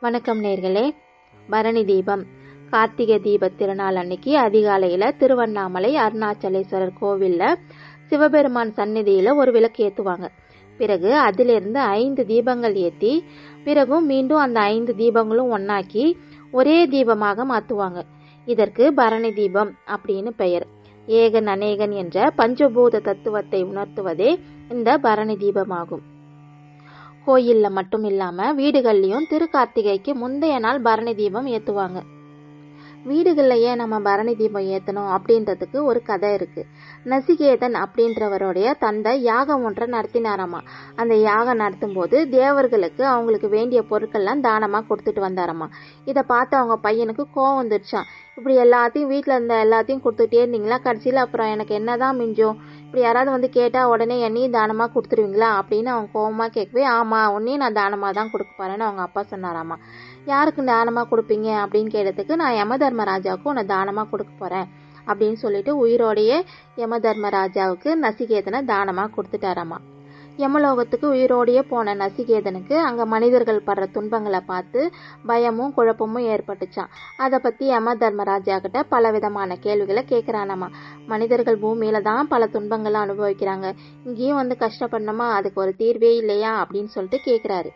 வணக்கம் நேர்களே. பரணி தீபம். கார்த்திகை தீப திருநாள் அன்னைக்கு அதிகாலையில் திருவண்ணாமலை அருணாச்சலேஸ்வரர் கோவிலில் சிவபெருமான் சந்நிதியில் ஒரு விளக்கு ஏற்றுவாங்க பிறகு அதிலிருந்து ஐந்து தீபங்கள் ஏற்றி பிறகும் மீண்டும் அந்த ஐந்து தீபங்களும் ஒன்றாக்கி ஒரே தீபமாக மாற்றுவாங்க இதற்கு பரணி தீபம் அப்படின்னு பெயர். ஏகன் அநேகன் என்ற பஞ்சபூத தத்துவத்தை உணர்த்துவதே இந்த பரணி தீபமாகும். கோயிலில் மட்டும் இல்லாமல் வீடுகள்லேயும் திருக்கார்த்திகைக்கு முந்தைய நாள் பரணி தீபம் ஏற்றுவாங்க வீடுகளில் ஏன் நம்ம பரணி தீபம் ஏற்றணும் அப்படின்றதுக்கு ஒரு கதை இருக்குது நசிகேதன் அப்படின்றவருடைய தந்தை யாகம் ஒன்றை நடத்தினாராமா? அந்த யாகம் நடத்தும் போது தேவர்களுக்கு அவங்களுக்கு வேண்டிய பொருட்கள்லாம் தானமாக கொடுத்துட்டு வந்தாராமா? இதை பார்த்து அவங்க பையனுக்கு கோவம் வந்துடுச்சான் இப்படி எல்லாத்தையும் வீட்டில் இருந்த எல்லாத்தையும் கொடுத்துட்டே இருந்தீங்களா? கடைசியில் அப்புறம் எனக்கு என்னதான் மிஞ்சும் இப்படி யாராவது வந்து கேட்டால் உடனே என்னையும் தானமாக கொடுத்துருவீங்களா அப்படின்னு அவங்க கோபமாக கேட்கவே ஆமாம் உன்னையும் நான் தானமாக தான் கொடுக்க போகிறேன்னு அவங்க அப்பா சொன்னாராமா. யாருக்கு தானமாக கொடுப்பீங்க? அப்படின்னு கேட்டதுக்கு நான் யம தர்மராஜாவுக்கு உன்னை தானமாக கொடுக்க போகிறேன் அப்படின்னு சொல்லிட்டு உயிரோடையே யம தர்மராஜாவுக்கு நசிகேதனை தானமாக கொடுத்துட்டாராமா. யமலோகத்துக்கு உயிரோடையே போன நசிகேதனுக்கு அங்கே மனிதர்கள் படுற துன்பங்களை பார்த்து பயமும் குழப்பமும் ஏற்பட்டுச்சான் அதை பற்றி யம தர்மராஜா கிட்ட பல விதமான கேள்விகளை கேட்குறானாமா மனிதர்கள் பூமியில தான் பல துன்பங்களை அனுபவிக்கிறாங்க. இங்கேயும் வந்து கஷ்டப்படணுமா? அதுக்கு ஒரு தீர்வே இல்லையா? அப்படின்னு சொல்லிட்டு கேட்குறாரு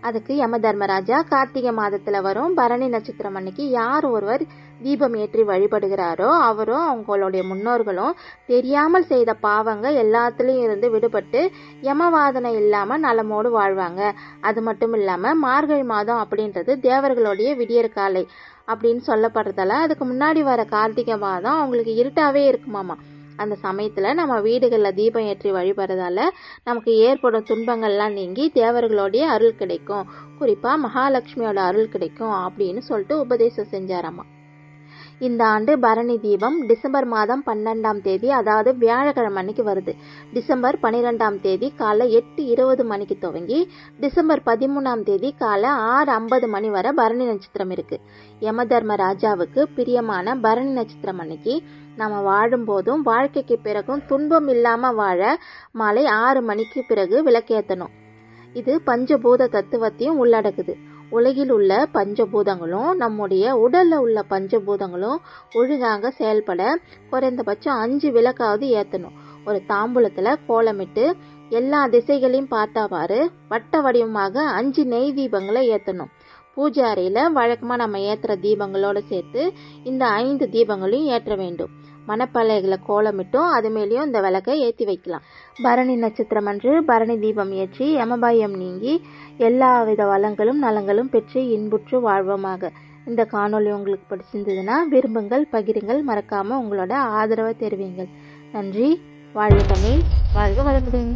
அதுக்கு யம தர்மராஜா கார்த்திகை மாதத்தில் வரும் பரணி நட்சத்திரம் அன்னைக்கு யார் ஒருவர் தீபம் ஏற்றி வழிபடுகிறாரோ அவரும் அவங்களுடைய முன்னோர்களும் தெரியாமல் செய்த பாவங்க எல்லாத்துலேயும் இருந்து விடுபட்டு யமவாதனை இல்லாமல் நலமோடு வாழ்வாங்க. அது மட்டும் இல்லாமல் மார்கழி மாதம் அப்படின்றது தேவர்களுடைய விடியற் காலை அப்படின்னு சொல்லப்படுறதால அதுக்கு முன்னாடி வர கார்த்திகை மாதம் அவங்களுக்கு இருட்டாவே இருக்குமாமா. அந்த சமயத்தில் நம்ம வீடுகளில் தீபம் ஏற்றி வழிபடுறதால நமக்கு ஏற்படும் துன்பங்கள்லாம் நீங்கி தேவர்களுடைய அருள் கிடைக்கும். குறிப்பாக மகாலட்சுமியோட அருள் கிடைக்கும் அப்படின்னு சொல்லிட்டு உபதேசம் செஞ்சாராமா. இந்த ஆண்டு பரணி தீபம் டிசம்பர் மாதம் பன்னெண்டாம் தேதி அதாவது வியாழக்கிழமை அன்னைக்கு வருது. டிசம்பர் பன்னிரெண்டாம் தேதி காலை எட்டு இருபது மணிக்கு துவங்கி டிசம்பர் பதிமூணாம் தேதி காலை ஆறு ஐம்பது மணி வரை பரணி நட்சத்திரம் இருக்கு. யமதர்ம ராஜாவுக்கு பிரியமான பரணி நட்சத்திரம் அன்னைக்கு நம்ம வாழும்போதும் வாழ்க்கைக்கு பிறகும் துன்பம் இல்லாம வாழ மாலை ஆறு மணிக்கு பிறகு விளக்கேற்றணும் இது பஞ்சபூத தத்துவத்தையும் உள்ளடக்குது. உலகில் உள்ள பஞ்சபூதங்களும் நம்முடைய உடல்ல உள்ள பஞ்சபூதங்களும் ஒழுங்காக செயல்பட குறைந்தபட்சம் அஞ்சு விளக்காவது ஏற்றணும் ஒரு தாம்பூலத்தில் கோலமிட்டு எல்லா திசைகளையும் பார்த்தாவாறு வட்ட வடிவமாக அஞ்சு நெய் தீபங்களை ஏற்றணும் பூஜை அறையில் வழக்கமாக நம்ம ஏற்றுற தீபங்களோடு சேர்த்து இந்த ஐந்து தீபங்களையும் ஏற்ற வேண்டும். மணப்பலைகளை கோலமிட்டும் அது மேலேயும் இந்த விளக்கை ஏற்றி வைக்கலாம். பரணி நட்சத்திரம் அன்று பரணி தீபம் ஏற்றி யமபாயம் நீங்கி எல்லா வித வளங்களும் நலங்களும் பெற்று இன்புற்று வாழ்வோமாக. இந்த காணொலி உங்களுக்கு பிடிச்சிருந்ததுன்னா விரும்புங்கள் பகிருங்கள் மறக்காமல் உங்களோட ஆதரவை தெரிவிங்கள். நன்றி வாழ்க தமிழ். வாழ்க வளமுடன்.